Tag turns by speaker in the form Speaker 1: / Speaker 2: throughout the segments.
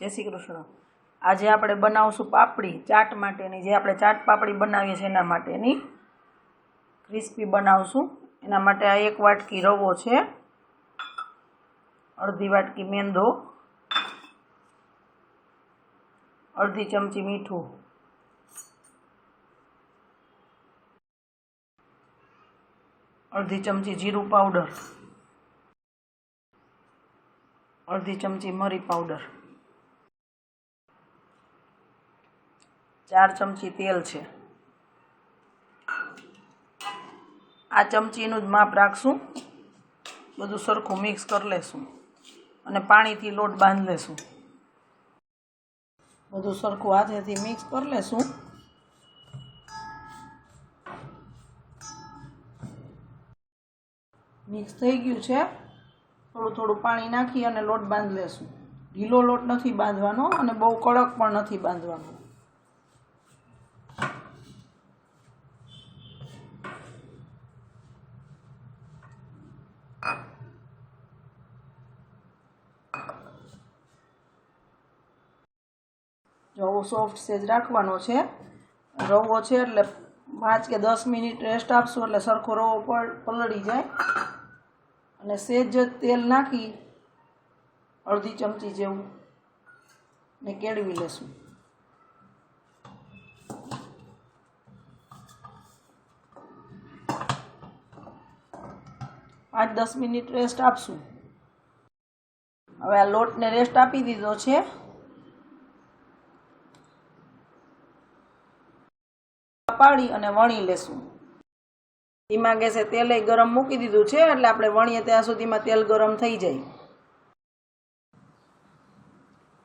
Speaker 1: જય શ્રી કૃષ્ણ. આજે આપણે બનાવશું પાપડી ચાટ માટેની, જે આપણે ચાટ પાપડી બનાવીએ છીએ એના માટેની. ક્રિસ્પી બનાવશું. એના માટે આ એક વાટકી રવો છે. અડધી વાટકી મેંદો. અડધી ચમચી મીઠું. અડધી ચમચી જીરું પાવડર. અડધી ચમચી મરી પાવડર. ચાર ચમચી તેલ છે. આ ચમચીનું જ માપ રાખશું. બધું સરખું મિક્સ કરી લેશું અને પાણીથી લોટ બાંધી લેશું. બધું સરખું હાથેથી મિક્સ કરી લેશું. મિક્સ થઈ ગયું છે. થોડું થોડું પાણી નાખી અને લોટ બાંધી લેશું. ઢીલો લોટ નથી બાંધવાનો અને બહુ કડક પણ નથી બાંધવાનો. રવો સોફ્ટ સેજ રાખવાનો છે. રવો છે એટલે પાંચ કે દસ મિનિટ રેસ્ટ આપશું એટલે સરખો રવો પલ- પલળી જાય. અને સેજ જ તેલ નાખી અડધી ચમચી જેવું ને કેળવી લેશું. પાંચ દસ મિનિટ રેસ્ટ આપશું. હવે આ લોટને રેસ્ટ આપી દીધો છે. પાડી અને વણી લેશું. ધીમા ગેસે તેલ ગરમ મૂકી દીધું છે, એટલે આપણે વણીએ ત્યાં સુધીમાં તેલ ગરમ થઈ જાય.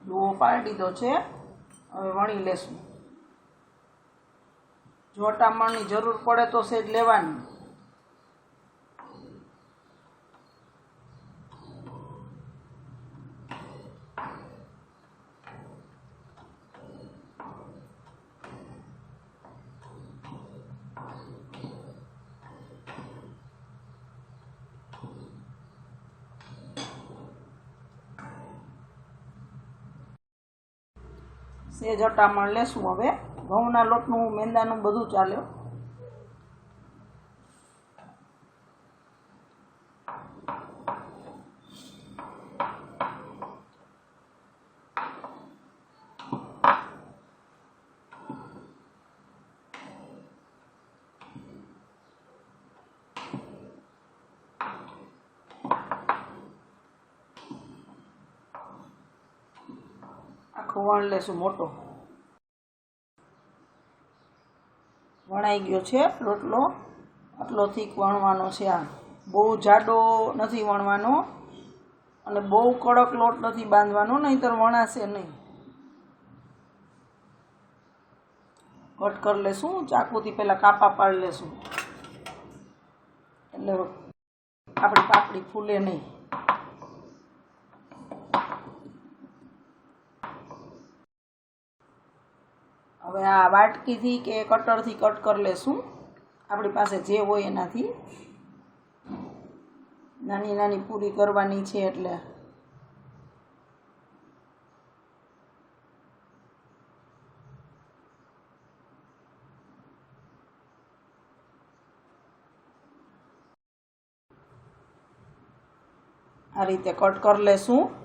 Speaker 1: લોહો પાડી દીધો છે, હવે વણી લેશું. જો ટામણની જરૂર પડે તો સેજ લેવાની. સેજ અટામણ લેશું હવે. ઘઉંના લોટનું મેંદાનું બધું ચાલે આખો વણ લેશું મોટો. વણાઈ ગયો છે રોટલો. આટલો થીક વણવાનો છે આ. બહુ જાડો નથી વણવાનો અને બહુ કડક લોટ નથી બાંધવાનો, નહીંતર વણાશે નહીં. કટ કરી લેશું, ચાકુથી પહેલાં કાપા પાડી લેશું. એટલે આપણી પાપડી ફૂલે નહીં. હવે આ વાટકીથી કે કટરથી કટ કરી લેશું. આપણી પાસે જે હોય એનાથી. નાની નાની પૂરી કરવાની છે એટલે. આ રીતે કટ કરી લેશું.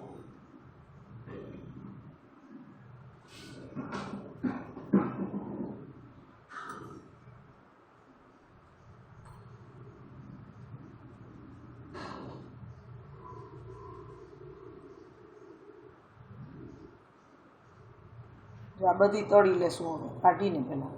Speaker 1: આ બધી તળી લેશું હવે કાઢીને પહેલાં.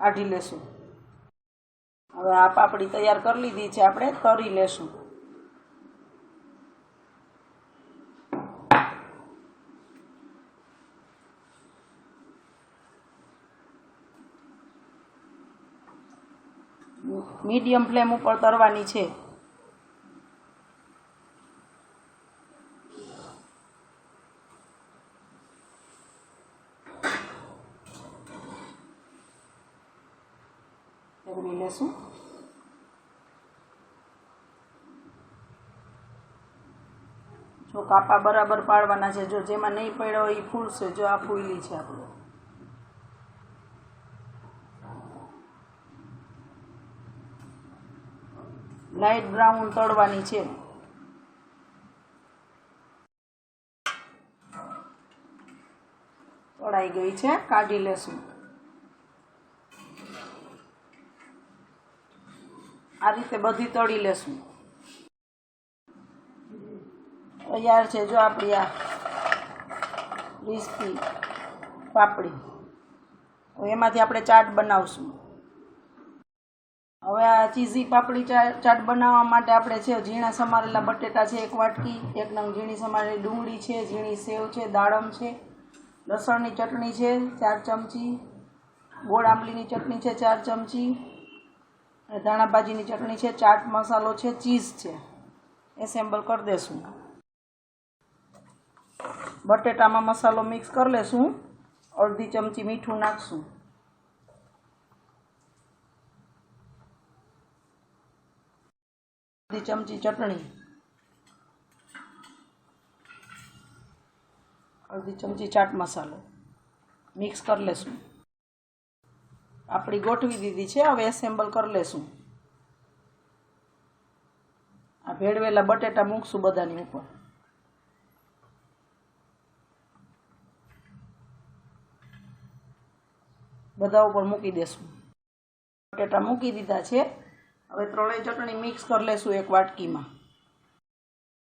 Speaker 1: કાઢી લેશું. હવે આ પાપડી તૈયાર કરી લીધી છે આપણે તળી લેશું. મીડિયમ ફ્લેમ ઉપર તરવાની છે. ફેરવી લેશું. જો કાપા બરાબર પાડવાના છે, જો જેમાં નહીં પડ્યો એ ફૂલશે, જો આ ફૂલી છે આપણે. લાઇટ બ્રાઉન તળવાની છે. તળાઈ ગઈ છે, કાઢી લેશું. આ રીતે બધી તળી લેશું. તૈયાર છે જો આપણી આ ક્રિસ્પી પાપડી. એમાંથી આપણે ચાટ બનાવશું. હવે આ ચીઝી પાપડી ચાટ બનાવવા માટે આપણે છે, ઝીણા સમારેલા બટેટા છે, એક વાટકી, એક નંગ ઝીણી સમારેલી ડુંગળી છે, ઝીણી સેવ છે, દાડમ છે, લસણની ચટણી છે, ચાર ચમચી, ગોળ આંબલીની ચટણી છે, ચાર ચમચી, અને ધાણા ચટણી છે, ચાટ મસાલો છે, ચીઝ છે. એસેમ્બલ કરી દેશું. બટેટામાં મસાલો મિક્સ કરી લેશું. અડધી ચમચી મીઠું નાખશું. અડધી ચમચી ચટણી. અડધી ચમચી ચાટ મસાલો. મિક્સ કરી લેશું. આપણી ગોઠવી દીધી છે, હવે એસેમ્બલ કરી લેશું. આ ભેળવેલા બટેટા મૂકશું બધાની ઉપર. બધા ઉપર મૂકી દેશું. બટેટા મૂકી દીધા છે. હવે ત્રણેય ચટણી મિક્સ કરી લેશું એક વાટકીમાં.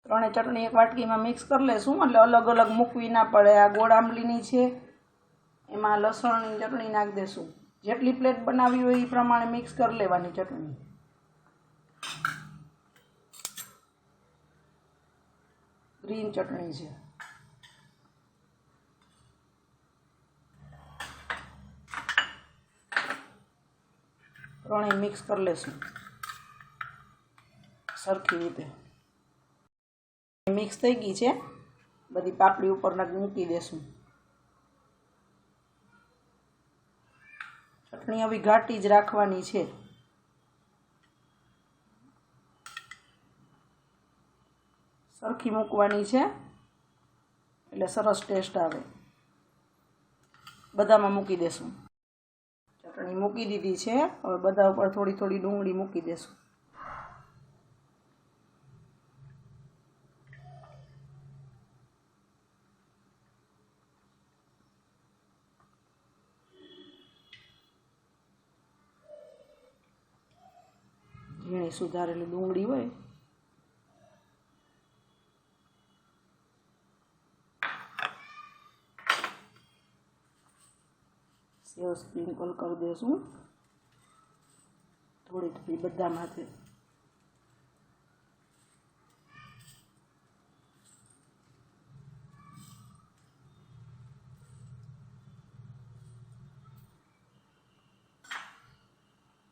Speaker 1: ત્રણેય ચટણી એક વાટકીમાં મિક્સ કરી લેશું, એટલે અલગ અલગ મૂકવી ના પડે. આ ગોળ આંબલીની છે, એમાં લસણની ચટણી નાખી દેશું. જેટલી પ્લેટ બનાવી હોય એ પ્રમાણે મિક્સ કરી લેવાની ચટણી. ગ્રીન ચટણી છે. ત્રણેય મિક્સ કરી લેશું. સરખી રીતે. મિક્સ થઈ ગઈ છે. બધી પાપડી ઉપર મૂકી દેશું. ચટણી હવે ઘાટી જ રાખવાની છે. સરખી મૂકવાની છે. એટલે સરસ ટેસ્ટ આવે. બધામાં મૂકી દેશું. ચટણી મૂકી દીધી છે. હવે બધા ઉપર થોડી થોડી ડુંગળી મૂકી દેશું. ઝીણી સુધારેલી ડુંગળી હોય. સેવ સ્પ્રિંકલ કરી દેશું. થોડી થોડી બધામાંથી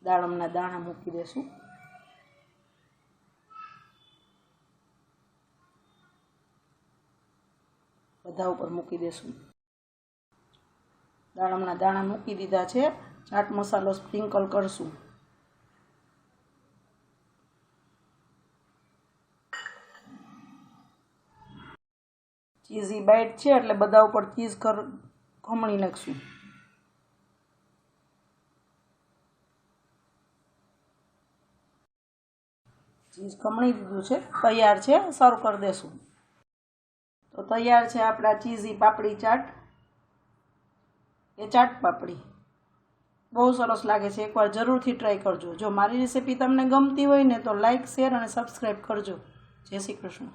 Speaker 1: દાડમના દાણા મૂકી દેશું. બધા ઉપર મૂકી દેશું. દાડમના દાણા મૂકી દીધા છે. ચાટ મસાલો સ્પ્રિંકલ કરશું. ચીઝી બાઇટ છે એટલે બધા ઉપર ચીઝ કર, ખમણી નાખશું. ચીઝ ખમણી દીધું છે, તૈયાર છે, સર્વ કરી દેશું. તો તૈયાર છે આપણા ચીઝી પાપડી ચાટ. એ ચાટ પાપડી. બહુ સરસ લાગે છે. એકવાર જરૂરથી ટ્રાય કરજો. જો મારી રેસીપી તમને ગમતી હોય ને તો લાઇક શેર અને સબસ્ક્રાઈબ કરજો. જય શ્રી કૃષ્ણ.